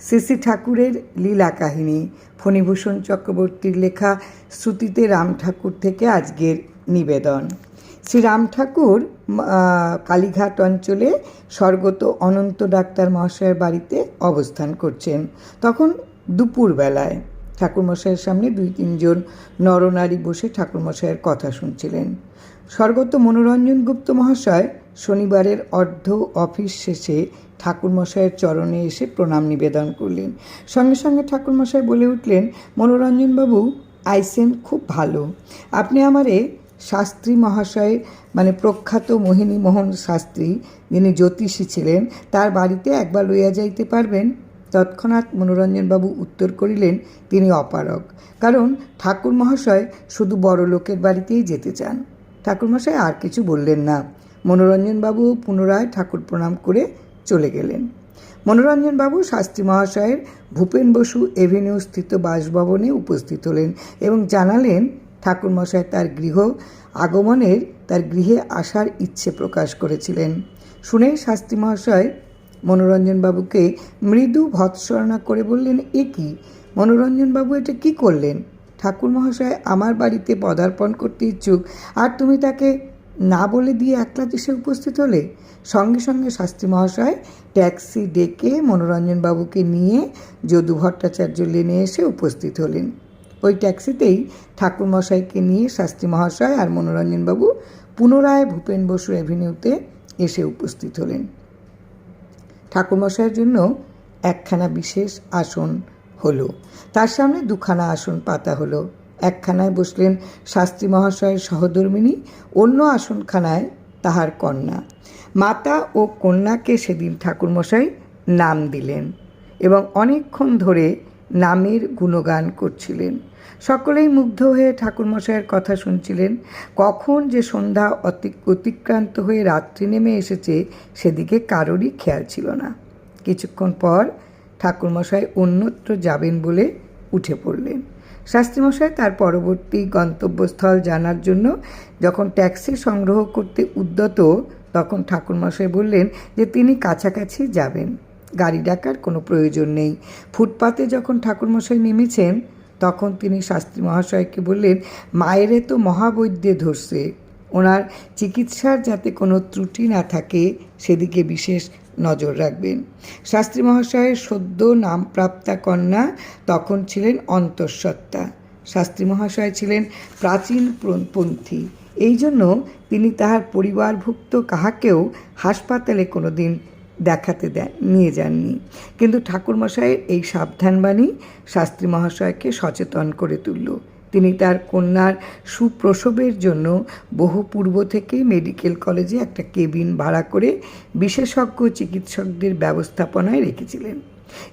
CC ঠাকুরের লীলা কাহিনী। ফণীভূষণ চক্রবর্তীর লেখা শ্রুতিতে রাম ঠাকুর থেকে আজকের নিবেদন। শ্রী রাম ঠাকুর কালীঘাট অঞ্চলে স্বর্গত অনন্ত ডাক্তার মহাশয়ের বাড়িতে অবস্থান করছেন। তখন দুপুরবেলায় ঠাকুরমশাইয়ের সামনে দুই, তিনজন নরনারী বসে ঠাকুরমশাইয়ের কথা শুনছিলেন। স্বর্গত মনোরঞ্জন গুপ্ত মহাশয় শনিবারের অর্ধ অফিস শেষে ঠাকুরমশাইয়ের চরণে এসে প্রণাম নিবেদন করলেন। সঙ্গে সঙ্গে ঠাকুরমশাই বলে উঠলেন, মনোরঞ্জনবাবু আইসেন খুব ভালো। আপনি আমারে শাস্ত্রী মহাশয় মানে প্রখ্যাত মোহিনী মোহন শাস্ত্রী, যিনি জ্যোতিষী ছিলেন, তার বাড়িতে একবার লইয়া যাইতে পারবেন? তৎক্ষণাৎ মনোরঞ্জনবাবু উত্তর করিলেন, তিনি অপারগ। কারণ ঠাকুর মহাশয় শুধু বড় লোকের বাড়িতেই যেতে চান। ঠাকুরমশাই আর কিছু বললেন না। মনোরঞ্জনবাবু পুনরায় ঠাকুর প্রণাম করে চলে গেলেন। মনোরঞ্জনবাবু শাস্ত্রী মহাশয়ের ভূপেন বসু এভিনিউ স্থিত বাসভবনে উপস্থিত হলেন এবং জানালেন ঠাকুরমশাই তার গৃহ আগমনের, তার গৃহে আসার ইচ্ছে প্রকাশ করেছিলেন। শুনে শাস্ত্রী মহাশয় মনোরঞ্জনবাবুকে মৃদু ভৎসরণা করে বললেন, এ কি? মনোরঞ্জনবাবু এটা কি করলেন? ঠাকুর মহাশয় আমার বাড়িতে পদার্পণ করতে ইচ্ছুক, আর তুমি তাকে না বলে দিয়ে একলা এসে উপস্থিত হলে সঙ্গে সঙ্গে শাস্ত্রী মহাশয় ট্যাক্সি ডেকে মনোরঞ্জনবাবুকে নিয়ে যদু ভট্টাচার্য লেনে এসে উপস্থিত হলেন। ওই ট্যাক্সিতেই ঠাকুর মশাইকে নিয়ে শাস্ত্রী মহাশয় আর মনোরঞ্জনবাবু পুনরায় ভূপেন বসু অ্যাভিনিউতে এসে উপস্থিত হলেন। ঠাকুরমশাইয়ের জন্য একখানা বিশেষ আসন হলো। তার সামনে দুখানা আসন পাতা হলো। একখানায় বসলেন শাস্ত্রী মহাশয়ের সহধর্মিনী, অন্য আসনখানায় তাহার কন্যা। মাতা ও কন্যাকে সেদিন ঠাকুরমশাই নাম দিলেন এবং অনেকক্ষণ ধরে নামের গুণগান করছিলেন। সকলেই মুগ্ধ হয়ে ঠাকুরমশাইয়ের কথা শুনছিলেন। কখন যে সন্ধ্যা অতি, অতিক্রান্ত হয়ে রাত্রি নেমে এসেছে, সেদিকে কারোরই খেয়াল ছিল না। কিছুক্ষণ পর ঠাকুরমশাই অন্যত্র যাবেন বলে উঠে পড়লেন। শাস্ত্রীমশাই তার পরবর্তী গন্তব্যস্থল জানার জন্য যখন ট্যাক্সি সংগ্রহ করতে উদ্যত, তখন ঠাকুরমশাই বললেন যে তিনি কাছাকাছি যাবেন। গাড়ি ডাকার কোনো প্রয়োজন নেই। ফুটপাতে যখন ঠাকুরমশাই নেমেছেন, তখন তিনি শাস্ত্রী মহাশয়কে বললেন, মায়েরে তো মহাবৈদ্যে ধরছে। ওনার চিকিৎসার যাতে কোনো ত্রুটি না থাকে, সেদিকে বিশেষ নজর রাখবেন। শাস্ত্রী মহাশয়ের সদ্য নামপ্রাপ্তা কন্যা তখন ছিলেন অন্তঃসত্ত্বা। শাস্ত্রী মহাশয় ছিলেন প্রাচীন পন্থী। এই জন্য তিনি তাহার পরিবারভুক্ত কাহাকেও হাসপাতালে কোনো দিন দেখাতে দেন নিয়ে যাননি। কিন্তু ঠাকুরমশাইয়ের এই সাবধানবাণী শাস্ত্রী মহাশয়কে সচেতন করে তুলল। তিনি তার কন্যার সুপ্রসবের জন্য বহু পূর্ব থেকেই মেডিকেল কলেজে একটা কেবিন ভাড়া করে বিশেষজ্ঞ চিকিৎসকদের ব্যবস্থাপনায় রেখেছিলেন।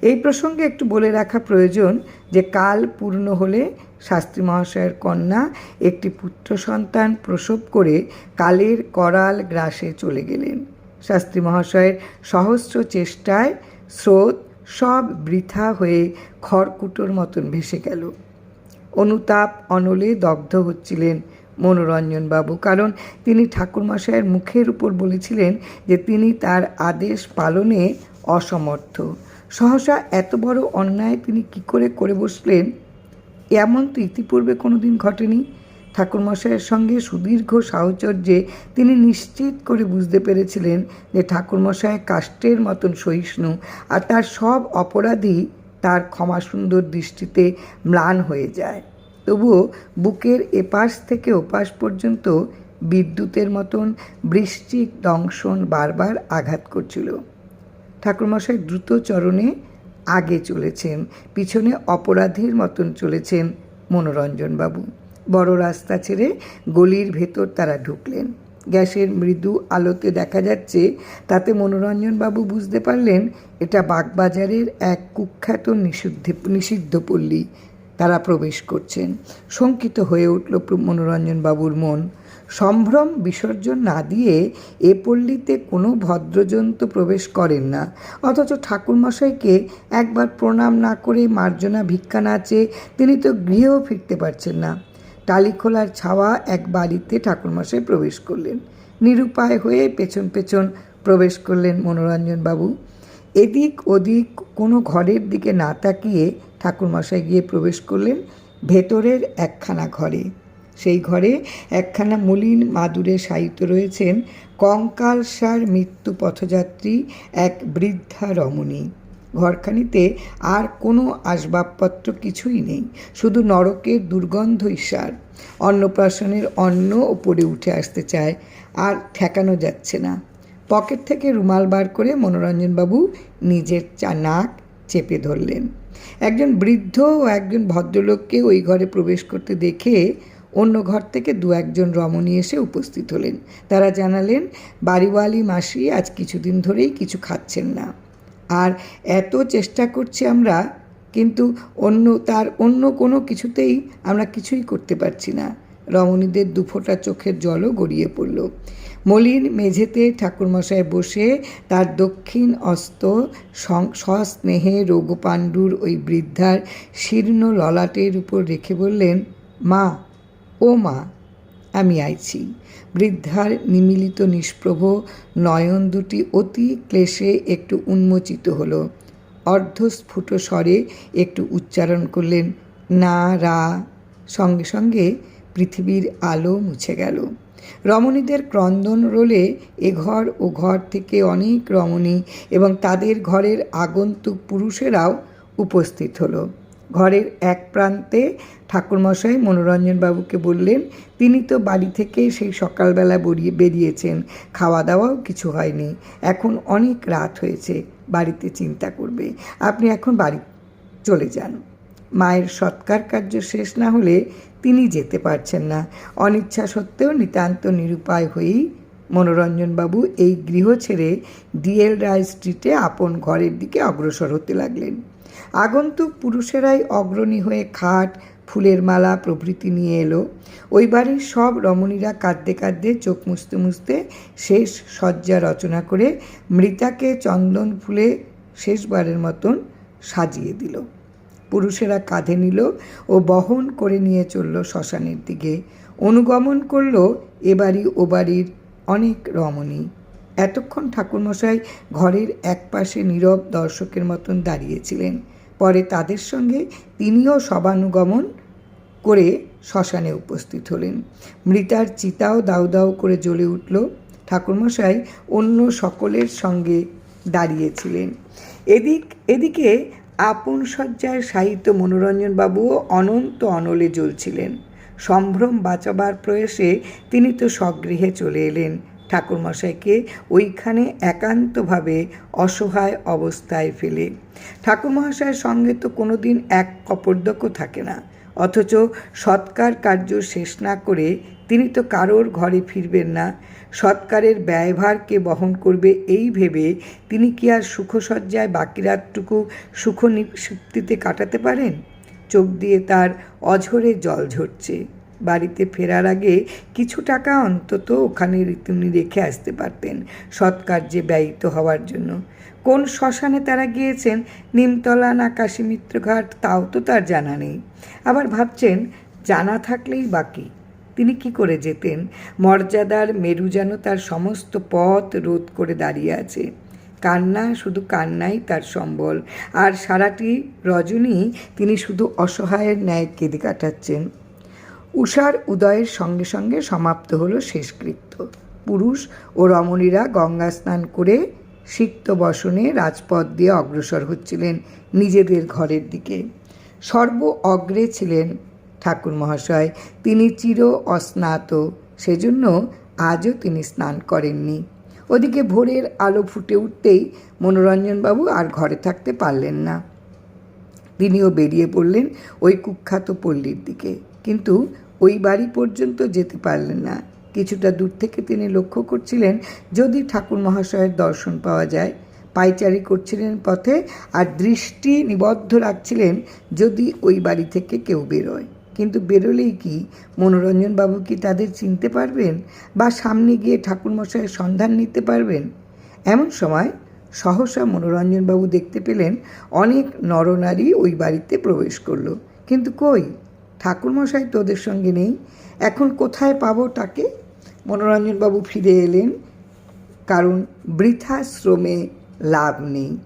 এই প্রসঙ্গে একটু বলে রাখা প্রয়োজন যে কাল পূর্ণ হলে শাস্ত্রী মহাশয়ের কন্যা একটি পুত্র সন্তান প্রসব করে কালের করাল গ্রাসে চলে গেলেন। শাস্ত্রী মহাশয়ের সহস্র চেষ্টায় স্রোত সব বৃথা হয়ে খড়কুটোর মতন ভেসে গেল। অনুতাপ অনলে দগ্ধ হচ্ছিলেন মনোরঞ্জনবাবু কারণ তিনি ঠাকুরমশাইয়ের মুখের উপর বলেছিলেন যে তিনি তার আদেশ পালনে অসমর্থ। সহসা এত বড় অন্যায় তিনি কি করে করে বসলেন? এমন তো ইতিপূর্বে কোনো দিন ঘটেনি। ঠাকুরমশাইয়ের সঙ্গে সুদীর্ঘ সাহচর্যে তিনি নিশ্চিত করে বুঝতে পেরেছিলেন যে ঠাকুরমশাই কাষ্টের মতন সহিষ্ণু আর তার সব অপরাধী তার ক্ষমাসুন্দর দৃষ্টিতে ম্লান হয়ে যায়। তবুও বুকের এপাশ থেকে ওপাশ পর্যন্ত বিদ্যুতের মতন বৃশ্চিক দংশন বারবার আঘাত করছিল। ঠাকুরমশাই দ্রুত চরণে আগে চলেছেন, পিছনে অপরাধীর মতন চলেছেন মনোরঞ্জনবাবু। বড় রাস্তা ছেড়ে গলির ভেতর তারা ঢুকলেন। গ্যাসের মৃদু আলোতে দেখা যাচ্ছে, তাতে মনোরঞ্জনবাবু বুঝতে পারলেন, এটা বাগবাজারের এক কুখ্যাত নিষিদ্ধ নিষিদ্ধ পল্লী। তারা প্রবেশ করছেন। শঙ্কিত হয়ে উঠল মনোরঞ্জনবাবুর মন। সম্ভ্রম বিসর্জন না দিয়ে এ পল্লীতে কোনো ভদ্রজন্তু প্রবেশ করেন না। অথচ ঠাকুরমশাইকে একবার প্রণাম না করে মার্জনা ভিক্ষা না চেয়ে তিনি তো গৃহেও ফিরতে পারছেন না। টালিখোলার ছাওয়া এক বাড়িতে ঠাকুরমশাই প্রবেশ করলেন। নিরুপায় হয়ে পেছন পেছন প্রবেশ করলেন মনোরঞ্জনবাবু। এদিক ওদিক কোনো ঘরের দিকে না তাকিয়ে ঠাকুরমশাই গিয়ে প্রবেশ করলেন ভেতরের একখানা ঘরে। সেই ঘরে একখানা মলিন মাদুরে শায়িত রয়েছেন কঙ্কালসার মৃত্যু পথযাত্রী এক বৃদ্ধা রমণী। ঘরখানিতে আর কোনো আসবাবপত্র কিছুই নেই, শুধু নরকের দুর্গন্ধ ঈর্ষার। অন্নপ্রাশনের অন্ন ওপরে উঠে আসতে চায়, আর ঠেকানো যাচ্ছে না। পকেট থেকে রুমাল বার করে মনোরঞ্জনবাবু নিজের চা নাক চেপে ধরলেন। একজন বৃদ্ধ ও একজন ভদ্রলোককে ওই ঘরে প্রবেশ করতে দেখে অন্য ঘর থেকে দু একজন রমণী এসে উপস্থিত হলেন। তারা জানালেন, বাড়িওয়ালি মাসি আজ কিছুদিন ধরেই কিছু খাচ্ছেন না। আর এত চেষ্টা করছি আমরা, কিন্তু অন্য, তার অন্য কোনো কিছুতেই আমরা কিছুই করতে পারছি না। রমণীদের দুফোঁটা চোখের জলও গড়িয়ে পড়ল। মলিন মেঝেতে ঠাকুরমশায় বসে তার দক্ষিণ অস্ত সস্নেহে রঘুপাণ্ডুর ওই বৃদ্ধার শীর্ণ ললাটের উপর রেখে বললেন, মা, ও মা আমি আইছি। বৃদ্ধার নিমিলিত নিষ্প্রভ নয়ন দুটি অতি ক্লেশে একটু উন্মোচিত হলো। অর্ধস্ফুট স্বরে একটু উচ্চারণ করলেন, না, রা। সঙ্গে সঙ্গে পৃথিবীর আলো মুছে গেল। রমণীদের ক্রন্দন রোলে এ ঘর ও ঘর থেকে অনেক রমণী এবং তাদের ঘরের আগন্তুক পুরুষেরাও উপস্থিত হলো। ঘরের এক প্রান্তে ঠাকুরমশাই মনোরঞ্জনবাবুকে বললেন, তিনি তো বাড়ি থেকে সেই সকালবেলা বড়িয়ে বেরিয়েছেন খাওয়া দাওয়াও কিছু হয়নি। এখন অনেক রাত হয়েছে, বাড়িতে চিন্তা করবে। আপনি এখন বাড়ি চলে যান। মায়ের সৎকার কার্য শেষ না হলে তিনি যেতে পারছেন না। অনিচ্ছা সত্ত্বেও নিতান্ত নিরুপায় হয়েই মনোরঞ্জনবাবু এই গৃহ ছেড়ে ডিএল রায় স্ট্রিটে আপন ঘরের দিকে অগ্রসর হতে লাগলেন। আগন্তুক পুরুষেরাই অগ্রণী হয়ে খাট, ফুলের মালা প্রভৃতি নিয়ে এলো। ওই বাড়ির সব রমণীরা কাঁদতে কাঁদতে চোখ মুছতে মুছতে শেষ শয্যা রচনা করে মৃতাকে চন্দন ফুলে শেষবারের মতন সাজিয়ে দিল। পুরুষেরা কাঁধে নিল ও বহন করে নিয়ে চলল শ্মশানের দিকে। অনুগমন করল এ ও বাড়ির অনেক রমণী। এতক্ষণ ঠাকুরমশাই ঘরের একপাশে নীরব দর্শকের মতন দাঁড়িয়েছিলেন। পরে তাদের সঙ্গে তিনিও সবানুগমন করে শ্মশানে উপস্থিত হলেন। মৃতার চিতাও দাউ দাউ করে জ্বলে উঠল। ঠাকুরমশাই অন্য সকলের সঙ্গে দাঁড়িয়েছিলেন। এদিক, এদিকে আপন শয্যায় সাহিত্য মনোরঞ্জনবাবুও অনন্ত অনলে জ্বলছিলেন। সম্ভ্রম বাঁচাবার প্রয়াসে তিনি তো স্বগৃহে চলে এলেন। ঠাকুরমশাইকে ওইখানে একান্তভাবে অসহায় অবস্থায় ফেলে। ঠাকুরমহাশয়ের সঙ্গে তো কোনো দিন এক কপর্দকও থাকে না। অথচ সৎকার কার্য শেষ না করে তিনি তো কারোর ঘরে ফিরবেন না। সৎকারের ব্যয়ভারকে বহন করবে এই ভেবে তিনি কি আর সুখসজ্জায় বাকি রাতটুকু সুখ নিষুপ্তিতে কাটাতে পারেন? চোখ দিয়ে তার অঝরে জল ঝরছে। বাড়িতে ফেরার আগে কিছু টাকা অন্তত ওখানে তিনি রেখে আসতে পারতেন সৎকার্যে ব্যয়িত হওয়ার জন্য। কোন শ্মশানে তারা গিয়েছেন, নিমতলা না কাশীমিত্রঘাট, তাও তো তার জানা নেই। আবার ভাবছেন, জানা থাকলেই বাকি তিনি কি করে যেতেন? মর্যাদার মেরু যেন তার সমস্ত পথ রোধ করে দাঁড়িয়ে আছে। কান্না, শুধু কান্নাই তার সম্বল। আর সারাটি রজনী তিনি শুধু অসহায়ের ন্যায় কেঁদে কাটাচ্ছেন। উষার উদয়ের সঙ্গে সঙ্গে সমাপ্ত হলো শেষকৃত্য। পুরুষ ও রমণীরা গঙ্গা স্নান করে সিক্ত বসনে রাজপথ দিয়ে অগ্রসর হচ্ছিলেন নিজেদের ঘরের দিকে। সর্ব অগ্রে ছিলেন ঠাকুর মহাশয়। তিনি চির অস্নাত, সেজন্য আজও তিনি স্নান করেননি। ওদিকে ভোরের আলো ফুটে উঠতেই মনোরঞ্জনবাবু আর ঘরে থাকতে পারলেন না। তিনিও বেরিয়ে পড়লেন ওই কুখ্যাত পল্লীর দিকে। কিন্তু ওই বাড়ি পর্যন্ত যেতে পারলেন না। কিছুটা দূর থেকে তিনি লক্ষ্য করছিলেন, যদি ঠাকুর মহাশয়ের দর্শন পাওয়া যায়। পাইচারি করছিলেন পথে আর দৃষ্টি নিবদ্ধ রাখছিলেন, যদি ওই বাড়ি থেকে কেউ বেরোয়। কিন্তু বেরোলেই কি? মনোরঞ্জনবাবু কি তাদের চিনতে পারবেন? বা সামনে গিয়ে ঠাকুরমশাইয়ের সন্ধান নিতে পারবেন? এমন সময় সহসা মনোরঞ্জনবাবু দেখতে পেলেন অনেক নরনারী ওই বাড়িতে প্রবেশ করল। কিন্তু কই? ঠাকুরমশাই তো ওদের সঙ্গে নেই। এখন কোথায় পাবো তাকে? মনোরঞ্জনবাবু ফিরে এলেন, কারণ বৃথা শ্রমে লাভ নেই।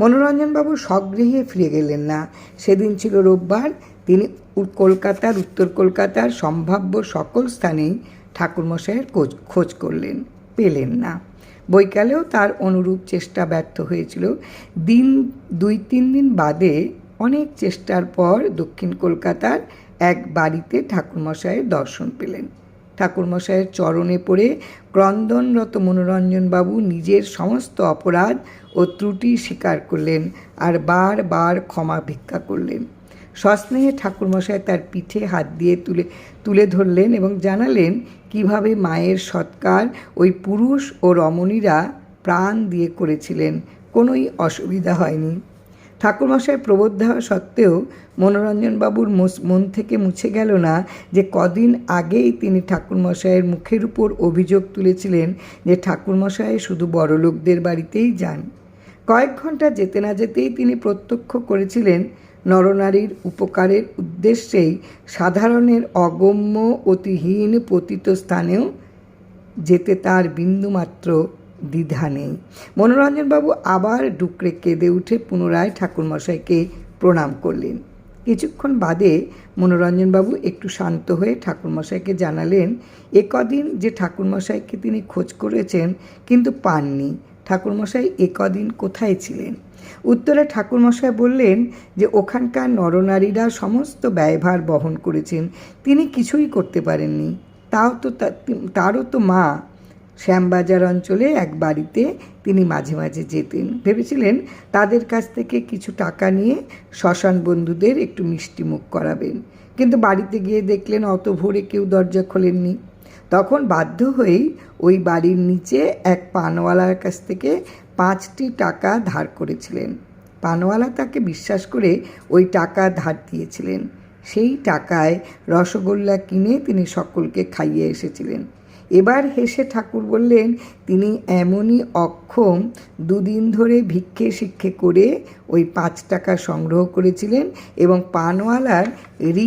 মনোরঞ্জনবাবু স্বগৃহে ফিরে গেলেন না। সেদিন ছিল রোববার, তিনি কলকাতার, উত্তর কলকাতার সম্ভাব্য সকল স্থানেই ঠাকুরমশাইয়ের খোঁজ খোঁজ করলেন, পেলেন না। বৈকালেও তার অনুরূপ চেষ্টা ব্যর্থ হয়েছিল। দিন, দুই, তিন দিন বাদে অনেক চেষ্টার পর দক্ষিণ কলকাতার এক বাড়িতে ঠাকুরমশাইয়ের দর্শন পেলেন। ঠাকুরমশাইয়ের চরণে পড়ে ক্রন্দনরত মনোরঞ্জনবাবু নিজের সমস্ত অপরাধ ও ত্রুটি স্বীকার করলেন আর বারবার ক্ষমা ভিক্ষা করলেন। সস্নেহে ঠাকুরমশাই তার পিঠে হাত দিয়ে তুলে তুলে ধরলেন এবং জানালেন কীভাবে মায়ের সৎকার ওই পুরুষ ও রমণীরা প্রাণ দিয়ে করেছিলেন। কোনোই অসুবিধা হয়নি। ঠাকুরমশাই প্রবোধ দেওয়া সত্ত্বেও মনোরঞ্জনবাবুর মন থেকে মুছে গেল না যে কদিন আগেই তিনি ঠাকুরমশাইয়ের মুখের উপর অভিযোগ তুলেছিলেন যে ঠাকুরমশাই শুধু বড়লোকদের বাড়িতেই যান। কয়েক ঘণ্টা যেতে না যেতেই তিনি প্রত্যক্ষ করেছিলেন নরনারীর উপকারের উদ্দেশ্যেই সাধারণের অগম্য অতিহীন পতিত স্থানেও যেতে তার বিন্দুমাত্র দ্বিধা নেই। মনোরঞ্জনবাবু আবার ডুকরে কেঁদে উঠে পুনরায় ঠাকুরমশাইকে প্রণাম করলেন। কিছুক্ষণ বাদে মনোরঞ্জনবাবু একটু শান্ত হয়ে ঠাকুরমশাইকে জানালেন একদিন যে ঠাকুরমশাইকে তিনি খোঁজ করেছেন কিন্তু পাননি। ঠাকুরমশাই, এ কদিন কোথায় ছিলেন? উত্তরে ঠাকুরমশাই বললেন যে, ওখানকার নরনারীরা সমস্ত ব্যয়ভার বহন করেছেন। তিনি কিছুই করতে পারেননি। তাও তো তারও তো মা। শ্যামবাজার অঞ্চলে এক বাড়িতে তিনি মাঝে মাঝে যেতেন। ভেবেছিলেন তাদের কাছ থেকে কিছু টাকা নিয়ে শ্মশান বন্ধুদের একটু মিষ্টি মুখ করাবেন। কিন্তু বাড়িতে গিয়ে দেখলেন, অত ভোরে কেউ দরজা খোলেননি। তখন বাধ্য হয়েই ওই বাড়ির নিচে এক পানওয়ালার কাছ থেকে পাঁচটি টাকা ধার করেছিলেন। পানওয়ালা তাকে বিশ্বাস করে ওই টাকা ধার দিয়েছিলেন। সেই টাকায় রসগোল্লা কিনে তিনি সকলকে খাইয়ে এসেছিলেন। এবার হেসে ঠাকুর বললেন, তিনি এমনই অক্ষম দুদিন ধরে ভিক্ষে শিক্ষে করে ওই পাঁচ টাকা সংগ্রহ করেছিলেন এবং পানওয়ালার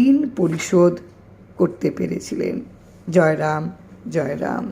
ঋণ পরিশোধ করতে পেরেছিলেন। জয়রাম জয়রাম।